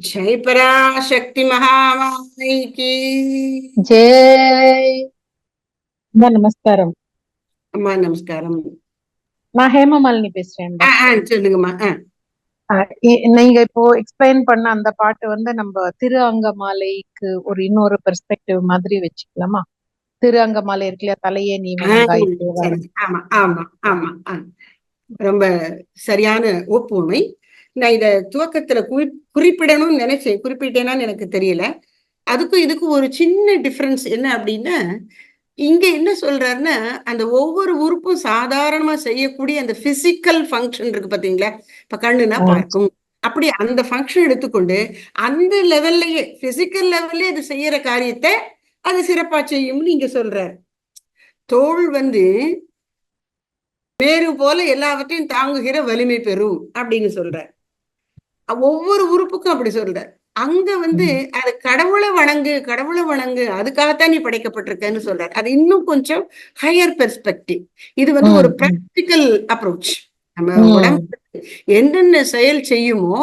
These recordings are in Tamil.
ஜெய் பராசக்தி மகாமாய்க்கு ஜெய் அம்மா நமஸ்காரம் அம்மா நமஸ்காரம் நான் ஹேமமாலினி பேசுறேன் சொல்லுங்கம்மா நீங்க இப்போ எக்ஸ்பிளைன் பண்ண அந்த பாட்டு வந்து நம்ம திரு அங்கமாலைக்கு ஒரு இன்னொரு பெர்ஸ்பெக்டிவ் மாதிரி வச்சுக்கலாமா? திரு அங்கமாலை இருக்குல்ல தலையே நீ ஆமா ஆமா ஆமா ரொம்ப சரியான ஒப்புமை. நான் இத துவக்கத்துல குறி குறிப்பிடணும்னு நினைச்சேன். குறிப்பிட்டேனான்னு எனக்கு தெரியல. அதுக்கும் இதுக்கும் ஒரு சின்ன டிஃபரன்ஸ் என்ன அப்படின்னா இங்க என்ன சொல்றாருன்னா அந்த ஒவ்வொரு உறுப்பும் சாதாரணமா செய்யக்கூடிய அந்த பிசிக்கல் ஃபங்க்ஷன் இருக்கு பாத்தீங்களா? இப்ப கண்ணுனா. பார்க்கும். அப்படி அந்த ஃபங்க்ஷன் எடுத்துக்கொண்டு அந்த லெவல்லயே பிசிக்கல் லெவல்லே அது செய்யற காரியத்தை அது சிறப்பா செய்யும்னு இங்க சொல்றாரு. தோல் வந்து வேறு போல எல்லாவற்றையும் தாங்குகிற வலிமை பெறும் அப்படின்னு சொல்றார். ஒவ்வொரு உறுப்புக்கும் அப்படி சொல்றார் அங்க வந்து அது கடவுளை வணங்கு கடவுளை வணங்கு அதுக்காகத்தான் நீ படைக்கப்பட்டிருக்கன்னு சொல்றார். அது இன்னும் கொஞ்சம் ஹையர் பெர்ஸ்பெக்டிவ் இது வந்து ஒரு. பிராக்டிக்கல் அப்ரோச் நம்ம. உடம்பு என்னென்ன செயல் செய்யுமோ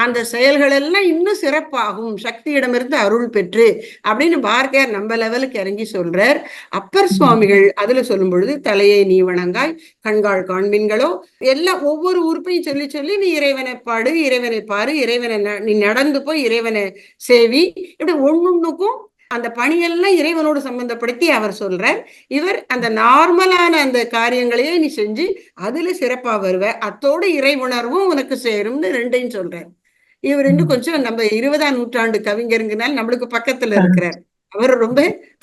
அந்த செயல்கள் எல்லாம் இன்னும் சிறப்பாகும் சக்தியிடமிருந்து அருள் பெற்று அப்படின்னு பாரதியார் நம்ம லெவலுக்கு இறங்கி சொல்றார் அப்பர். சுவாமிகள் அதுல சொல்லும் பொழுது தலையை நீ வணங்காய் கண்காள் காண்பீன்களோ எல்லாம் ஒவ்வொரு உறுப்பையும் சொல்லி சொல்லி நீ இறைவனை பாடு இறைவனை பாரு இறைவனை ந- நீ நடந்து போய் இறைவனை சேவி இப்படி ஒன்னொன்னுக்கும் அந்த பணியெல்லாம் இறைவனோடு சம்பந்தப்படுத்தி அவர் சொல்றார். இவர் அந்த நார்மலான அந்த காரியங்களையே நீ செஞ்சு அதுல சிறப்பா வருவ. அத்தோடு இறை உணர்வும் உனக்கு சேரும்னு ரெண்டையும் சொல்றார். இவர் இன்னும். கொஞ்சம் நம்ம இருபதாம் நூற்றாண்டு கவிஞருங்கனால நம்மளுக்கு பக்கத்துல இருக்கிறார். அவர் ரொம்ப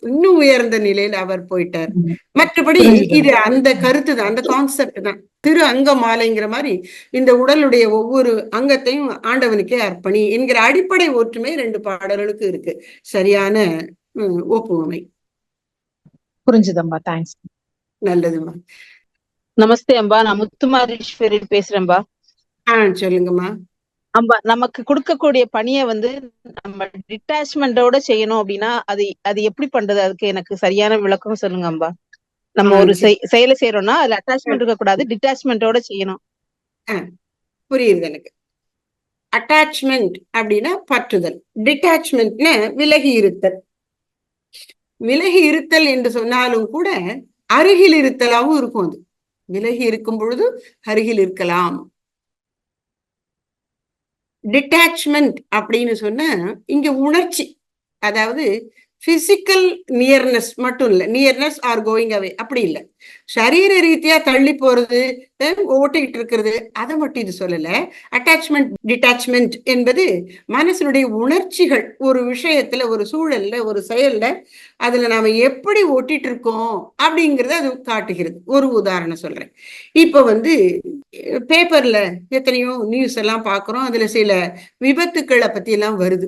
இன்னும் உயர்ந்த நிலையில அவர் போயிட்டார். மற்றபடி. இது அந்த கருத்து தான் அந்த கான்செப்ட் தான். திரு அங்க மாலைங்கிற மாதிரி இந்த உடலுடைய ஒவ்வொரு அங்கத்தையும் ஆண்டவனுக்கே அர்ப்பணி என்கிற அடிப்படை ஒற்றுமை ரெண்டு பாடல்களுக்கு இருக்கு. சரியான ஒப்புமை புரிஞ்சுதம்பா தேங்க்ஸ் நல்லதுமா நமஸ்தே அம்பா நான் முத்துமாரீஸ்வரி பேசுறேன்பா. ஆ சொல்லுங்கம்மா. அம்பா நமக்கு கொடுக்கக்கூடிய பணியை வந்து நம்ம டிட்டாச்மெண்டோட செய்யணும் அப்படின்னா அது அது எப்படி பண்றது? அதுக்கு எனக்கு சரியான விளக்கம் சொல்லுங்க அம்பா. நம்ம ஒரு செயலை செய்யறோம்னா அதுல அட்டாச்மெண்ட் இருக்க கூடாது டிட்டாச்மெண்டோட செய்யணும். புரியுது எனக்கு. அட்டாச்மெண்ட் அப்படின்னா பற்றுதல். டிட்டாச்மெண்ட்னா விலகி இருத்தல். விலகி இருத்தல் என்று சொன்னாலும் கூட அருகில் இருத்தலாவும் இருக்கும் அது. விலகி இருக்கும் பொழுது அருகில் இருக்கலாம். டிட்டாச்மெண்ட் அப்படின்னு சொன்னா இங்க உணர்ச்சி. அதாவது பிசிக்கல் நியர்னஸ் மட்டும் இல்லை. நியர்னஸ் ஆர் கோயிங் அவே அப்படி இல்லை. சரீர ரீதியா தள்ளி போறது ஓட்டிக்கிட்டு இருக்கிறது அதை மட்டும் இது சொல்லல. அட்டாச்மெண்ட் டிட்டாச்மெண்ட் என்பது மனசனுடைய உணர்ச்சிகள். ஒரு விஷயத்துல ஒரு சூழல்ல ஒரு செயல்ல அதுல நாம எப்படி ஒட்டிட்டு இருக்கோம் அப்படிங்கறத அது காட்டுகிறது. ஒரு உதாரணம் சொல்றேன். இப்ப வந்து பேப்பர்ல எத்தனையோ நியூஸ் எல்லாம் பாக்குறோம் அதுல சில விபத்துக்களை பத்தி எல்லாம் வருது.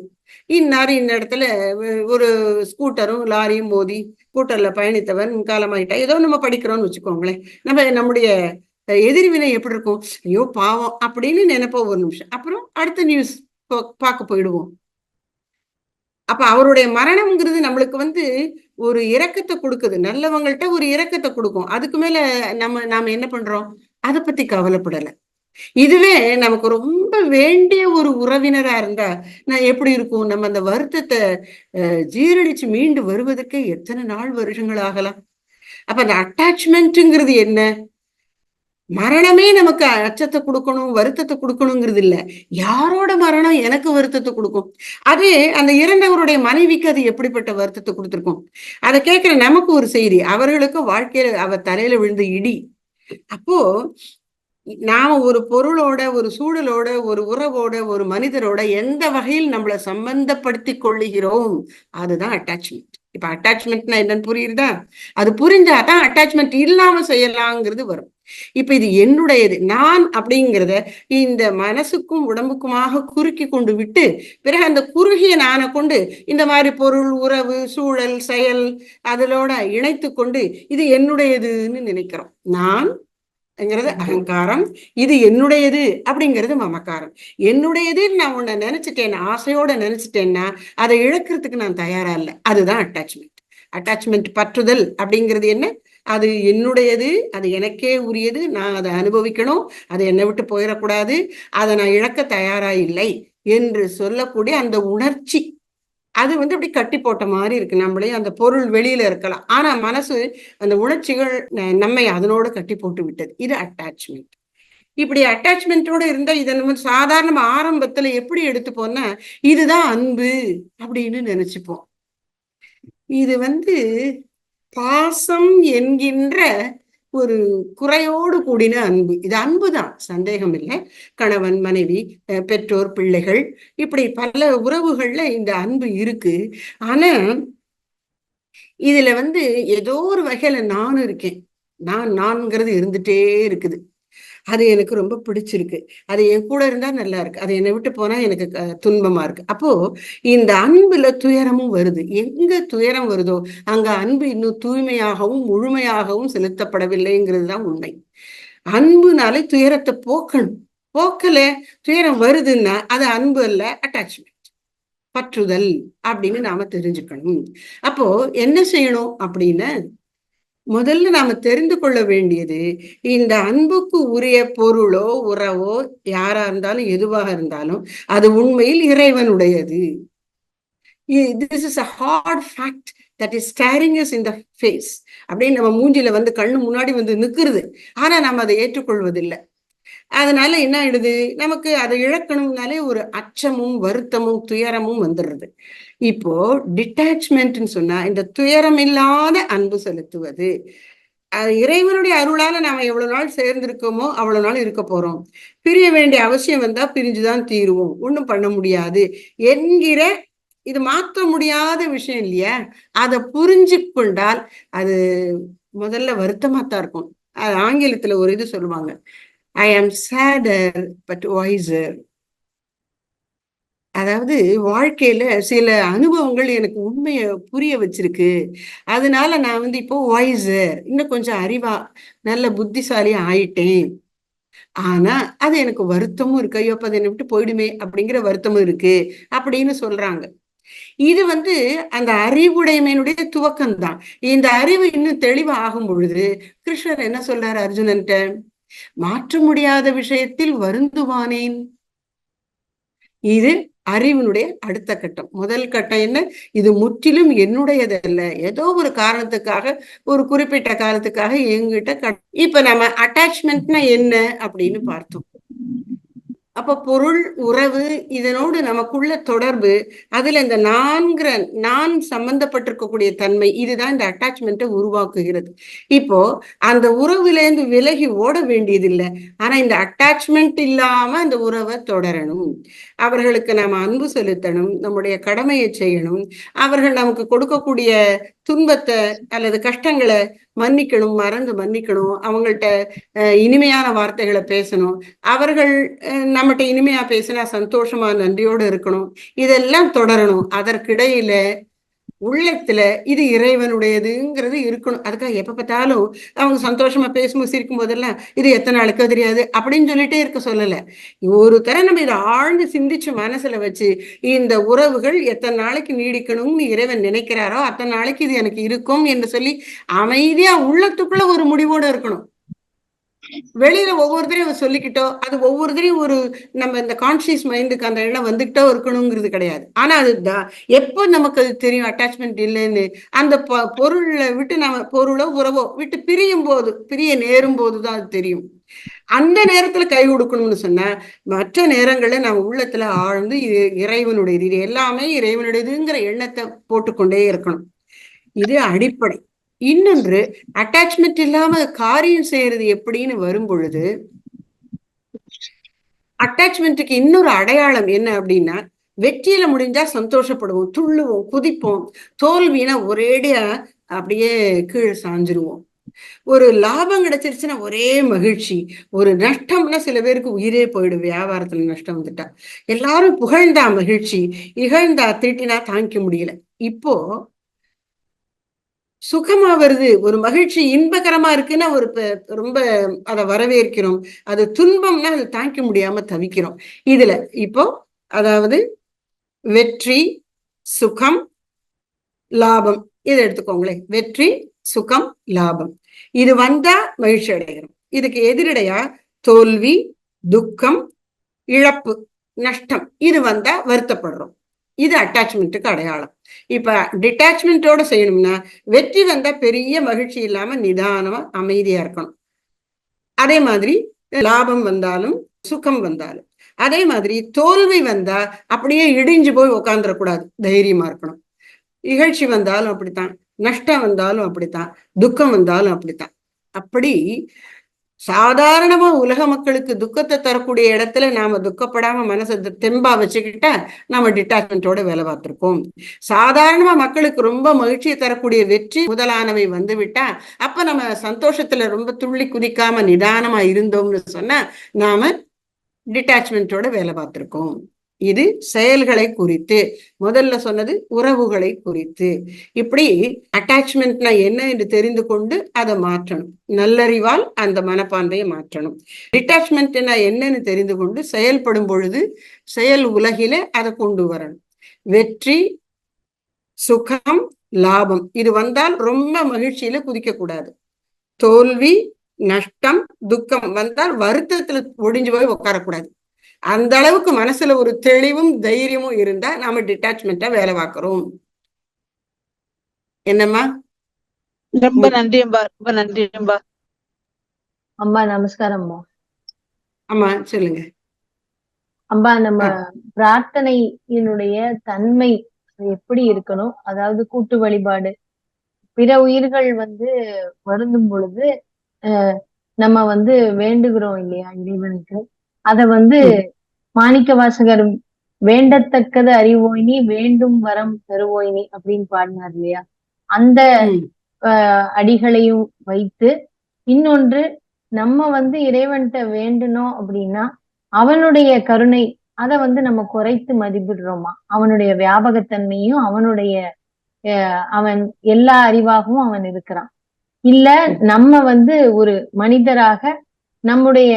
இன்னார் இந்த இடத்துல ஒரு ஸ்கூட்டரும் லாரியும் மோதி ஸ்கூட்டர்ல பயணித்தவன் காலமாயிட்டா. ஏதோ நம்ம படிக்கிறோம்னு வச்சுக்கோங்களேன். நம்ம நம்முடைய எதிர்வினை எப்படி இருக்கும்? ஐயோ பாவம் அப்படின்னு நினைப்போம் ஒரு நிமிஷம். அப்புறம் அடுத்த நியூஸ் பார்க்க போயிடுவோம். அப்ப அவருடைய மரணம்ங்கிறது நம்மளுக்கு வந்து ஒரு இரக்கத்தை கொடுக்குது. நல்லவங்கள்ட்ட ஒரு இரக்கத்தை கொடுக்கும். அதுக்கு மேல நம்ம நாம என்ன பண்றோம்? அதை பத்தி கவலைப்படலை. இதுவே நமக்கு ரொம்ப வேண்டிய ஒரு உறவினரா இருந்தா நான் எப்படி இருக்கும்? நம்ம அந்த வருத்தத்தை ஜீரணிச்சு மீண்டு வருவதற்கு எத்தனை நாள் வருஷங்கள் ஆகலாம்? அப்ப அந்த அட்டாச்மெண்ட்டுங்கிறது என்ன? மரணமே நமக்கு அச்சத்தை கொடுக்கணும் வருத்தத்தை கொடுக்கணுங்கிறது இல்ல. யாரோட மரணம் எனக்கு வருத்தத்தை கொடுக்கும்? அதே அந்த இறந்தவருடைய மனைவிக்கு அது எப்படிப்பட்ட வருத்தத்தை கொடுத்துருக்கும்? அதை கேட்கிற நமக்கு ஒரு செய்தி அவர்களுக்கு வாழ்க்கையில அவ தலையில விழுந்த இடி. அப்போ நாம ஒரு பொருளோட ஒரு சூழலோட ஒரு உறவோட ஒரு மனிதரோட எந்த வகையில் நம்மளை சம்பந்தப்படுத்தி கொள்ளுகிறோம்? அதுதான் அட்டாச்மெண்ட் இப்ப அட்டாச்மெண்ட்னா என்னன்னு புரியுதா? அது புரிஞ்சாதான் அட்டாச்மெண்ட் இல்லாம செய்யலாங்கிறது வரும். இப்ப இது என்னுடையது? நான் அப்படிங்கிறத இந்த மனசுக்கும் உடம்புக்குமாக குறுக்கி கொண்டு விட்டு பிறகு அந்த குறுகிய நானை கொண்டு இந்த மாதிரி பொருள் உறவு சூழல் செயல் அதிலோட இணைத்து கொண்டு இது என்னுடையதுன்னு நினைக்கிறோம். நான் ங்கிறது அகங்காரம். இது என்னுடையது அப்படிங்கிறது மமக்காரம். என்னுடையது நான் உன்னை நினைச்சிட்டேன் ஆசையோட நினைச்சிட்டேன்னா அதை இழக்கிறதுக்கு நான் தயாரா இல்லை. அதுதான் அட்டாச்மெண்ட் அட்டாச்மெண்ட் பற்றுதல் அப்படிங்கிறது என்ன? அது என்னுடையது அது எனக்கே உரியது நான் அதை அனுபவிக்கணும் அது என்னை விட்டு போயிடக்கூடாது அதை நான் இழக்க தயாரா இல்லை என்று சொல்லக்கூடிய அந்த உணர்ச்சி அது வந்து அப்படி கட்டி போட்ட மாதிரி இருக்கு. நம்மளே அந்த பொருள் வெளியில இருக்கலாம். ஆனா மனசு அந்த உணர்ச்சிகள் நம்மை அதனோட கட்டி போட்டு விட்டது. இது அட்டாச்மெண்ட் இப்படி அட்டாச்மெண்ட்டோட இருந்தா இதை நம்ம சாதாரண ஆரம்பத்துல எப்படி எடுத்துப்போம்னா இதுதான் அன்பு அப்படின்னு நினைச்சுப்போம். இது வந்து பாசம் என்கின்ற ஒரு குறையோடு கூடின அன்பு. இது அன்பு தான் சந்தேகம் இல்லை கணவன் மனைவி அஹ் பெற்றோர் பிள்ளைகள் இப்படி பல உறவுகள்ல இந்த அன்பு இருக்கு. ஆனா இதுல வந்து ஏதோ ஒரு வகையில நானும் இருக்கேன். நான் நான்கிறது இருந்துட்டே இருக்குது. அது எனக்கு ரொம்ப பிடிச்சிருக்கு. அது என் கூட இருந்தா நல்லா இருக்கு. அது என்னை விட்டு போனா எனக்கு துன்பமா இருக்கு. அப்போ இந்த அன்புல துயரமும் வருது. எங்க துயரம் வருதோ அங்க அன்பு இன்னும் தூய்மையாகவும் முழுமையாகவும் செலுத்தப்படவில்லைங்கிறது தான் உண்மை. அன்புனாலே துயரத்தை போக்கணும். போக்கல துயரம் வருதுன்னா அது அன்பு அல்ல அட்டாச்மெண்ட் பற்றுதல் அப்படின்னு நாம தெரிஞ்சுக்கணும். அப்போ என்ன செய்யணும் அப்படின்னு முதல்ல நாம தெரிந்து கொள்ள வேண்டியது இந்த அன்புக்கு உரிய பொருளோ உறவோ யாரா இருந்தாலும் எதுவாக இருந்தாலும் அது உண்மையில் இறைவனுடையது. This is a hard fact that is caring is in the face அப்படின்னு நம்ம மூஞ்சில வந்து கண்ணு முன்னாடி வந்து நிக்கிறது. ஆனா நம்ம அதை ஏற்றுக்கொள்வதில்லை. அதனால என்ன ஆயிடுது? நமக்கு அதை இழக்கணும்னாலே ஒரு அச்சமும் வருத்தமும் துயரமும் வந்துடுறது. இப்போ டிட்டாச்மெண்ட்னு சொன்னா இந்த துயரம் இல்லாத அன்பு செலுத்துவது. இறைவனுடைய அருளால நாம எவ்வளவு நாள் சேர்ந்திருக்கோமோ அவ்வளவு நாள் இருக்க போறோம். பிரிய வேண்டிய அவசியம் வந்தா பிரிஞ்சுதான் தீருவோம். ஒண்ணும் பண்ண முடியாது. என்கிற இது மாற்ற முடியாத விஷயம் இல்லையா? அதை புரிஞ்சு கொண்டால் அது முதல்ல வருத்தமா தான் இருக்கும். அது ஆங்கிலத்துல ஒரு இது சொல்லுவாங்க. ஐ ஆம் சேடர் பட் வாய்ஸர் அதாவது வாழ்க்கையில சில அனுபவங்கள் எனக்கு உண்மையை புரிய வச்சிருக்கு. அதனால நான் வந்து இப்போ வாய்ஸர் இன்னும் கொஞ்சம் அறிவா நல்ல புத்திசாலி ஆயிட்டேன். ஆனா அது எனக்கு வருத்தமும் இருக்கு. ஐயோ அப்ப அது என்னை விட்டு போயிடுமே அப்படிங்கிற வருத்தமும் இருக்கு அப்படின்னு சொல்றாங்க. இது வந்து அந்த அறிவுடைமையினுடைய துவக்கம் தான் இந்த அறிவு இன்னும் தெளிவா ஆகும் பொழுது கிருஷ்ணர் என்ன சொல்றாரு அர்ஜுனன்ட்ட? மாற்ற முடியாத விஷயத்தில் வருந்துவானேன்? இது அறிவினுடைய அடுத்த கட்டம். முதல் கட்டம் என்ன? இது முற்றிலும் என்னுடையது அல்ல ஏதோ ஒரு காரணத்துக்காக ஒரு குறிப்பிட்ட காலத்துக்காக எங்கிட்ட கட்- இப்ப நம்ம அட்டாச்மெண்ட்னா என்ன அப்படின்னு பார்த்தோம். அப்ப பொருள் உறவு இதனோடு நமக்குள்ள தொடர்பு அதுல இந்த நான்கிற நான் சம்பந்தப்பட்டிருக்கக்கூடிய தன்மை இதுதான் இந்த அட்டாச்மெண்ட்டை உருவாக்குகிறது. இப்போ அந்த உறவுல இருந்து விலகி ஓட வேண்டியதில்லை. ஆனா இந்த அட்டாச்மெண்ட் இல்லாம அந்த உறவை தொடரணும். அவர்களுக்கு நாம அன்பு செலுத்தணும் நம்முடைய கடமையை செய்யணும். அவர்கள் நமக்கு கொடுக்கக்கூடிய துன்பத்தை அல்லது கஷ்டங்களை மன்னிக்கணும் மறந்து மன்னிக்கணும் அவங்கள்ட்ட அஹ், இனிமையான வார்த்தைகளை பேசணும். அவர்கள் அஹ், நம்மகிட்ட இனிமையா பேசினா சந்தோஷமா நன்றியோடு இருக்கணும். இதெல்லாம் தொடரணும். அதற்கிடையில உள்ளத்துல இது இறைவனுடையதுங்கிறது இருக்கணும். அதுக்காக எப்ப பார்த்தாலும் அவங்க சந்தோஷமா பேசும்போது சிரிக்கும் போதெல்லாம் இது எத்தனை நாளுக்கு தெரியாது அப்படின்னு சொல்லிட்டே இருக்க சொல்லல. ஒரு தர நம்ம இதை ஆழ்ந்து சிந்திச்சு மனசுல வச்சு இந்த உறவுகள் எத்தனை நாளைக்கு நீடிக்கணும்னு இறைவன் நினைக்கிறாரோ அத்தனை நாளைக்கு இது எனக்கு இருக்கும் என்று சொல்லி அமைதியா உள்ளத்துக்குள்ள ஒரு முடிவோட இருக்கணும். வெளியில ஒவ்வொருத்தரையும் சொல்லிக்கிட்டோ அது ஒவ்வொருத்தரையும் ஒரு நம்ம இந்த கான்சியஸ் மைண்டுக்கு அந்த எண்ணம் வந்துகிட்டோ இருக்கணுங்கிறது கிடையாது. ஆனா அதுதான் எப்போ நமக்கு அது தெரியும்? அட்டாச்மெண்ட் இல்லைன்னு. அந்த பொருளை விட்டு நம்ம பொருளோ உறவோ விட்டு பிரியும் போது பிரிய நேரும் போதுதான் அது தெரியும். அந்த நேரத்துல கை கொடுக்கணும்னு சொன்னா மற்ற நேரங்கள்ல நம்ம உள்ளத்துல ஆழ்ந்து இது இறைவனுடையது. இது எல்லாமே இறைவனுடையதுங்கிற எண்ணத்தை போட்டுக்கொண்டே இருக்கணும். இது அடிப்படை. இன்னொன்று அட்டாச்மெண்ட் இல்லாம காரியம் செய்யறது எப்படின்னு வரும் பொழுது அட்டாச்மெண்ட்டுக்கு இன்னொரு அடையாளம் என்ன அப்படின்னா வெற்றியில முடிஞ்சா சந்தோஷப்படுவோம் துள்ளுவோம் குதிப்போம் தோல்வினா ஒரேடியா அப்படியே கீழே சாஞ்சிருவோம். ஒரு லாபம் கிடைச்சிருச்சுன்னா ஒரே மகிழ்ச்சி ஒரு நஷ்டம்னா சில பேருக்கு உயிரே போயிடும் வியாபாரத்துல நஷ்டம் வந்துட்டா. எல்லாரும் புகழ்ந்தா மகிழ்ச்சி இகழ்ந்தா திட்டினா தாங்கிக்க முடியல. இப்போ சுகமா வருது. ஒரு மகிழ்ச்சி இன்பகரமா இருக்குன்னா ஒரு ரொம்ப அதை வரவேற்கிறோம். அது துன்பம்னா அது தாங்கிக்க முடியாம தவிக்கிறோம். இதுல இப்போ அதாவது வெற்றி சுகம் லாபம். இதை எடுத்துக்கோங்களேன். வெற்றி சுகம் லாபம். இது வந்தா மகிழ்ச்சி அடைகிறோம். இதுக்கு எதிரடையா தோல்வி துக்கம் இழப்பு நஷ்டம். இது வந்தா வருத்தப்படுறோம். இது அட்டாச்மெண்ட்டுக்கு அடையாளம். இப்ப டிட்டாச்மெண்ட்டோட செய்யணும்னா வெற்றி வந்தா பெரிய மகிழ்ச்சி இல்லாம நிதானமா அமைதியா இருக்கணும். அதே மாதிரி லாபம் வந்தாலும் சுகம் வந்தாலும். அதே மாதிரி தோல்வி வந்தா அப்படியே இடிஞ்சு போய் உக்காந்துடக்கூடாது தைரியமா இருக்கணும். இகழ்ச்சி வந்தாலும் அப்படித்தான். நஷ்டம் வந்தாலும் அப்படித்தான். துக்கம் வந்தாலும் அப்படித்தான். அப்படி சாதாரணமா உலக மக்களுக்கு துக்கத்தை தரக்கூடிய இடத்துல நாம துக்கப்படாம மனசை தெம்பா வச்சுக்கிட்டா நாம டிட்டாச்மெண்டோட வேலை பார்த்திருக்கோம். சாதாரணமா மக்களுக்கு ரொம்ப மகிழ்ச்சியை தரக்கூடிய வெற்றி முதலானவை வந்து விட்டா அப்ப நம்ம சந்தோஷத்துல ரொம்ப துள்ளி குதிக்காம நிதானமா இருந்தோம்னு சொன்னா நாம டிட்டாச்மெண்டோட வேலை பார்த்திருக்கோம். இது செயல்களை குறித்து. முதல்ல சொன்னது உறவுகளை குறித்து. இப்படி அட்டாச்மெண்ட்னா என்ன என்று தெரிந்து கொண்டு அதை மாற்றணும். நல்லறிவால் அந்த மனப்பான்மையை மாற்றணும். டிட்டாச்மெண்ட்னா என்னன்னு தெரிந்து கொண்டு செயல்படும் பொழுது செயல் உலகிலே அதை கொண்டு வரணும். வெற்றி சுகம் லாபம். இது வந்தால் ரொம்ப மகிழ்ச்சியில குதிக்க கூடாது தோல்வி நஷ்டம் துக்கம் வந்தால் வருத்தத்துல ஒடிஞ்சு போய் உட்காரக்கூடாது அந்த அளவுக்கு மனசுல ஒரு தெளிவும் தைரியமும் இருந்தா நாம டிட்டாச்மெண்டா வேலை பார்க்கிறோம். என்னம்மா? ரொம்ப நன்றி அம்பா ரொம்ப நன்றி அம்பா. அம்மா நமஸ்காரம் அம்மா ஆமா சொல்லுங்க. அம்மா நம்ம பிரார்த்தனையினுடைய தன்மை எப்படி இருக்கணும்? அதாவது கூட்டு வழிபாடு. பிற உயிர்கள் வந்து வருந்தும் பொழுது அஹ், நம்ம வந்து வேண்டுகிறோம் இல்லையா இறைவனுக்கு? அத வந்து மாணிக்க வாசகர் வேண்டத்தக்கது அறிவோய்னி வேண்டும் வரம் தருவோய்னி அப்படின்னு பாடினார் இல்லையா? அந்த அடிகளையும் வைத்து இன்னொன்று நம்ம வந்து இறைவன்கிட்ட வேண்டணும் அப்படின்னா அவனுடைய கருணை அதை வந்து நம்ம குறைத்து மதிப்பிடுறோமா? அவனுடைய வியாபகத்தன்மையும் அவனுடைய அவன் எல்லா அறிவாகவும் அவன் இருக்கிறான். இல்ல நம்ம வந்து ஒரு மனிதராக நம்முடைய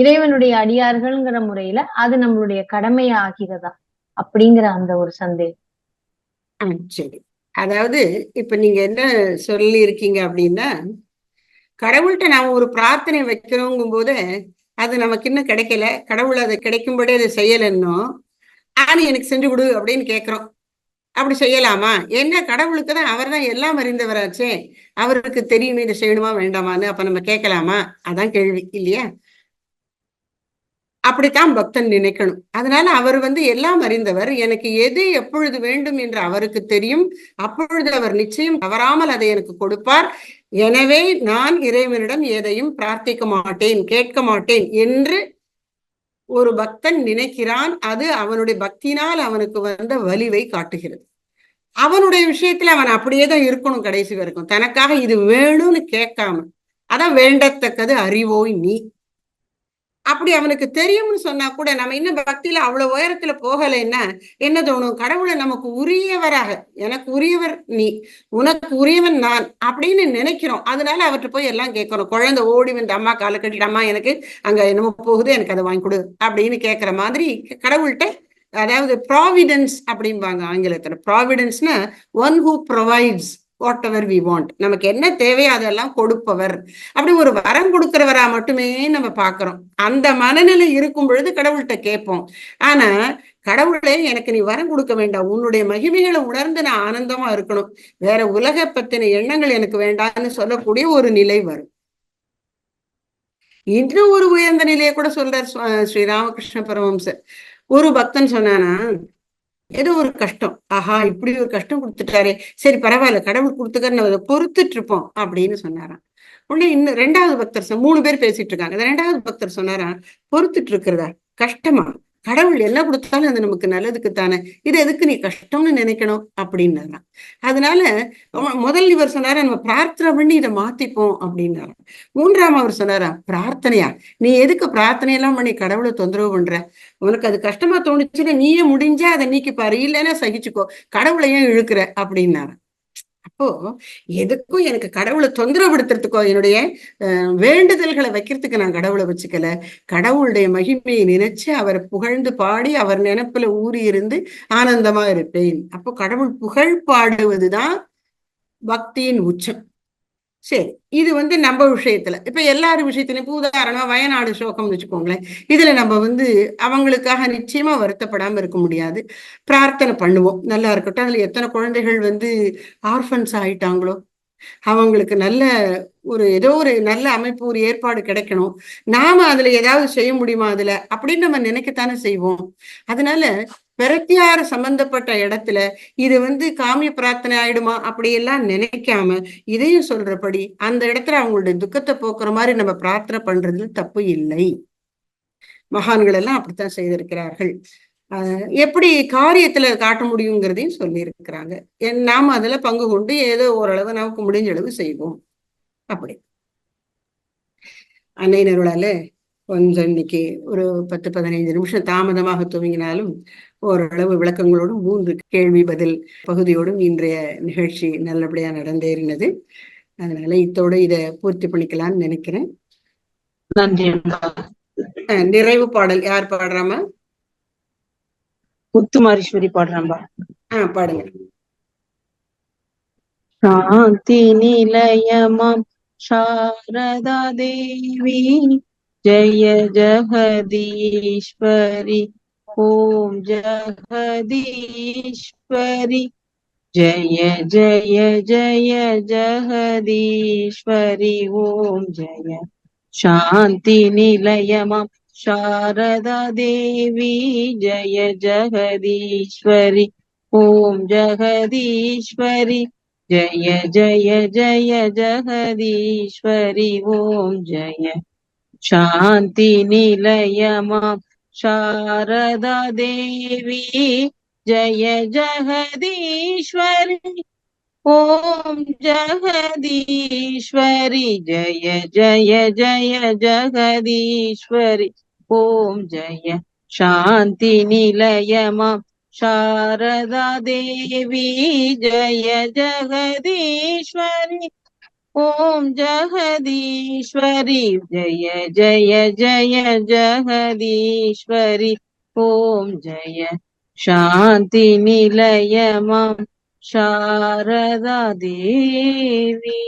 இறைவனுடைய அடியார்கள்ங்கிற முறையில அது நம்மளுடைய கடமையா ஆகிறதா அப்படிங்கிற அந்த ஒரு சந்தேகம். சரி. அதாவது இப்ப நீங்க என்ன சொல்லி இருக்கீங்க அப்படின்னா கடவுள்கிட்ட நாம ஒரு பிரார்த்தனை வைக்கிறோங்கும் போது அது நமக்கு இன்னும் கிடைக்கல. கடவுள் அதை கிடைக்கும்படி அதை செய்யலைன்னோ ஆனா எனக்கு செஞ்சு கொடு அப்படின்னு கேட்கிறோம் அப்படி செய்யலாமா? என்ன கடவுளுக்கு தான் அவர் தான் எல்லாம் அறிந்தவராச்சே. அவருக்கு தெரியுமே இதை செய்யணுமா வேண்டாமான்னு அப்ப நம்ம கேட்கலாமா அதான் கேள்வி இல்லையா? அப்படித்தான் பக்தன் நினைக்கணும். அதனால அவர் வந்து எல்லாம் அறிந்தவர். எனக்கு எது எப்பொழுது வேண்டும் என்று அவருக்கு தெரியும். அப்பொழுது அவர் நிச்சயம் தவறாமல் அதை எனக்கு கொடுப்பார். எனவே நான் இறைவனிடம் எதையும் பிரார்த்திக்க மாட்டேன் கேட்க மாட்டேன் என்று ஒரு பக்தன் நினைக்கிறான். அது அவனுடைய பக்தினால் அவனுக்கு வந்த வலிவை காட்டுகிறது. அவனுடைய விஷயத்துல அவன் அப்படியே தான் இருக்கணும் கடைசி வரைக்கும். தனக்காக இது வேணும்னு கேட்காம. அதான் வேண்டத்தக்கது அறிவோய் நீ. அப்படி அவனுக்கு தெரியும்னு சொன்னா கூட நம்ம இன்னும் பக்தியில அவ்வளவு உயரத்துல போகலைன்னா என்ன தோணும் கடவுளை நமக்கு உரியவராக எனக்கு உரியவர் நீ உனக்கு உரியவன் நான் அப்படின்னு நினைக்கிறோம். அதனால அவர்கிட்ட போய் எல்லாம் கேட்கிறோம். குழந்தை ஓடி வந்து அம்மா கால கட்டிட்டு அம்மா எனக்கு அங்க என்னமோ போகுது எனக்கு அதை வாங்கி கொடு அப்படின்னு கேட்கிற மாதிரி கடவுள்கிட்ட அதாவது ப்ராவிடன்ஸ் அப்படிம்பாங்க ஆங்கிலத்துல. ப்ராவிடன்ஸ்னா one who provides whatever we want நமக்கு என்ன தேவையோ அதெல்லாம் கொடுப்பவர். அப்படி ஒரு வரம் கொடுக்கிறவரா மட்டுமே நம்ம பார்க்கிறோம். அந்த மனநிலை இருக்கும் பொழுது கடவுள்கிட்ட கேட்போம். ஆனா கடவுளே எனக்கு நீ வரம் கொடுக்க வேண்டாம். உன்னுடைய மகிமைகளை உணர்ந்து நான் ஆனந்தமா இருக்கணும். வேற உலக பத்தின எண்ணங்கள் எனக்கு வேண்டாம்னு சொல்லக்கூடிய ஒரு நிலை வரும். இன்னும் ஒரு உயர்ந்த நிலையை கூட சொல்றார் ஸ்ரீ ராமகிருஷ்ண பரமம்சர் ஒரு பக்தன் சொன்னானா ஏதோ ஒரு கஷ்டம். ஆஹா இப்படி ஒரு கஷ்டம் கொடுத்துட்டாரு. சரி பரவாயில்ல கடவுள் கொடுத்துக்கன்னு அதை பொறுத்துட்டு இருப்போம் அப்படின்னு சொன்னாராம். உடனே இன்னும் ரெண்டாவது பக்தர் மூணு பேர் பேசிட்டு இருக்காங்க. ரெண்டாவது பக்தர் சொன்னாராம் பொறுத்துட்டு இருக்கிறதா கஷ்டமா? கடவுள் என்ன கொடுத்தாலும் அது நமக்கு நல்லதுக்கு தானே இது எதுக்கு நீ கஷ்டம்னு நினைக்கணும்? அப்படின்னாராம். அதனால முதல் இவர் சொன்னாரா நம்ம பிரார்த்தனை பண்ணி இதை மாத்திப்போம் அப்படின்னாராம். மூன்றாம் அவர் சொன்னாரா பிரார்த்தனையா? நீ எதுக்கு பிரார்த்தனை எல்லாம் பண்ணி கடவுளை தொந்தரவு பண்ற? உனக்கு அது கஷ்டமா தோணுச்சுன்னா நீயே முடிஞ்சா அதை நீக்கி பாரு இல்லைன்னா சகிச்சுக்கோ. கடவுளையும் இழுக்கிற? அப்படின்னாராம். அப்போ எதுக்கும் எனக்கு கடவுளை தொந்தரவுபடுத்துறதுக்கோ என்னுடைய அஹ், வேண்டுதல்களை வைக்கிறதுக்கு நான் கடவுளை வச்சுக்கல. கடவுளுடைய மகிமையை நினைச்சு அவரை புகழ்ந்து பாடி அவர் நினைப்புல ஊறி இருந்து ஆனந்தமா இருப்பேன். அப்போ கடவுள் புகழ் பாடுவதுதான் பக்தியின் உச்சம். சரி இது வந்து நம்ம விஷயத்துல. இப்ப எல்லாரும் விஷயத்துலயும் இப்ப உதாரணமா வயநாடு சோகம்னு வச்சுக்கோங்களேன். இதுல நம்ம வந்து அவங்களுக்காக நிச்சயமா வருத்தப்படாம இருக்க முடியாது. பிரார்த்தனை பண்ணுவோம். நல்லா இருக்கட்டும். அதுல எத்தனை குழந்தைகள் வந்து ஆர்ஃபன்ஸ் ஆயிட்டாங்களோ? அவங்களுக்கு நல்ல ஒரு ஏதோ ஒரு நல்ல அமைப்பு ஒரு ஏற்பாடு கிடைக்கணும். நாம அதுல ஏதாவது செய்ய முடியுமா அதுல? அப்படின்னு நம்ம நினைக்கத்தானே செய்வோம். அதனால பிரத்தியார சம்பந்தப்பட்ட இடத்துல இது வந்து காமிய பிரார்த்தனை ஆயிடுமா அப்படியெல்லாம் நினைக்காம இதையும் சொல்றபடி அந்த இடத்துல அவங்களுடைய துக்கத்தை போக்குற மாதிரி நம்ம பிரார்த்தனை பண்றதுல தப்பு இல்லை. மகான்கள் எல்லாம் அப்படித்தான் செய்திருக்கிறார்கள். ஆஹ் எப்படி காரியத்துல காட்ட முடியுங்கிறதையும் சொல்லி இருக்கிறாங்க நாம அதுல பங்கு கொண்டு ஏதோ ஓரளவு நமக்கு முடிஞ்ச அளவு செய்வோம். அப்படி. அன்னையினர்களால கொஞ்சம் இன்னைக்கு ஒரு பத்து பதினைந்து நிமிஷம் தாமதமாக துவங்கினாலும் ஓரளவு விளக்கங்களோடும் மூன்று கேள்வி பதில் பகுதியோடும் இன்றைய நிகழ்ச்சி நல்லபடியா நடந்தேறினது. அதனால இத்தோட இத பூர்த்தி பண்ணிக்கலாம்னு நினைக்கிறேன். நன்றி நிறைவு பாடல் யார் பாடுறாமா முத்துமாரீஸ்வரி பாடுறேன்பா ஆஹ் பாடுங்க. சாந்தி நிலையமாம் சாரதா தேவி. ஜெய ஜெகதீஸ்வரி ஓம் ஜெகதீஸ்வரி ஜெய ஜெய ஜெய ஜெகதீஸ்வரி ஓம் ஜெய. சாந்தி நிலையமாம் சாரதா தேவி. ஜெய ஜெகதீஸ்வரி ஓம் ஜெகதீஸ்வரி ஜெய ஜெய ஜெய ஜெகதீஸ்வரி ஓம் ஜெய சாந்தி நிலையமாம் சாரதா தேவி ஜெய ஜெகதீஸ்வரி ஓம் ஜெகதீஸ்வரி ஜெய ஜெய ஜெய ஜெகதீஸ்வரி ஓம் ஜெய சாந்தி நிலையமாம் சாரதா தேவி ஜெய ஜெகதீஸ்வரி ஓம் ஜெகதீஸ்வரி ஜெய ஜெய ஜெய ஜெகதீஸ்வரி ஓம் ஜெய சாந்தி நிலையமாம் சாரதா தேவி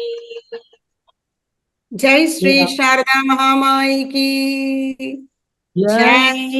ஜெய்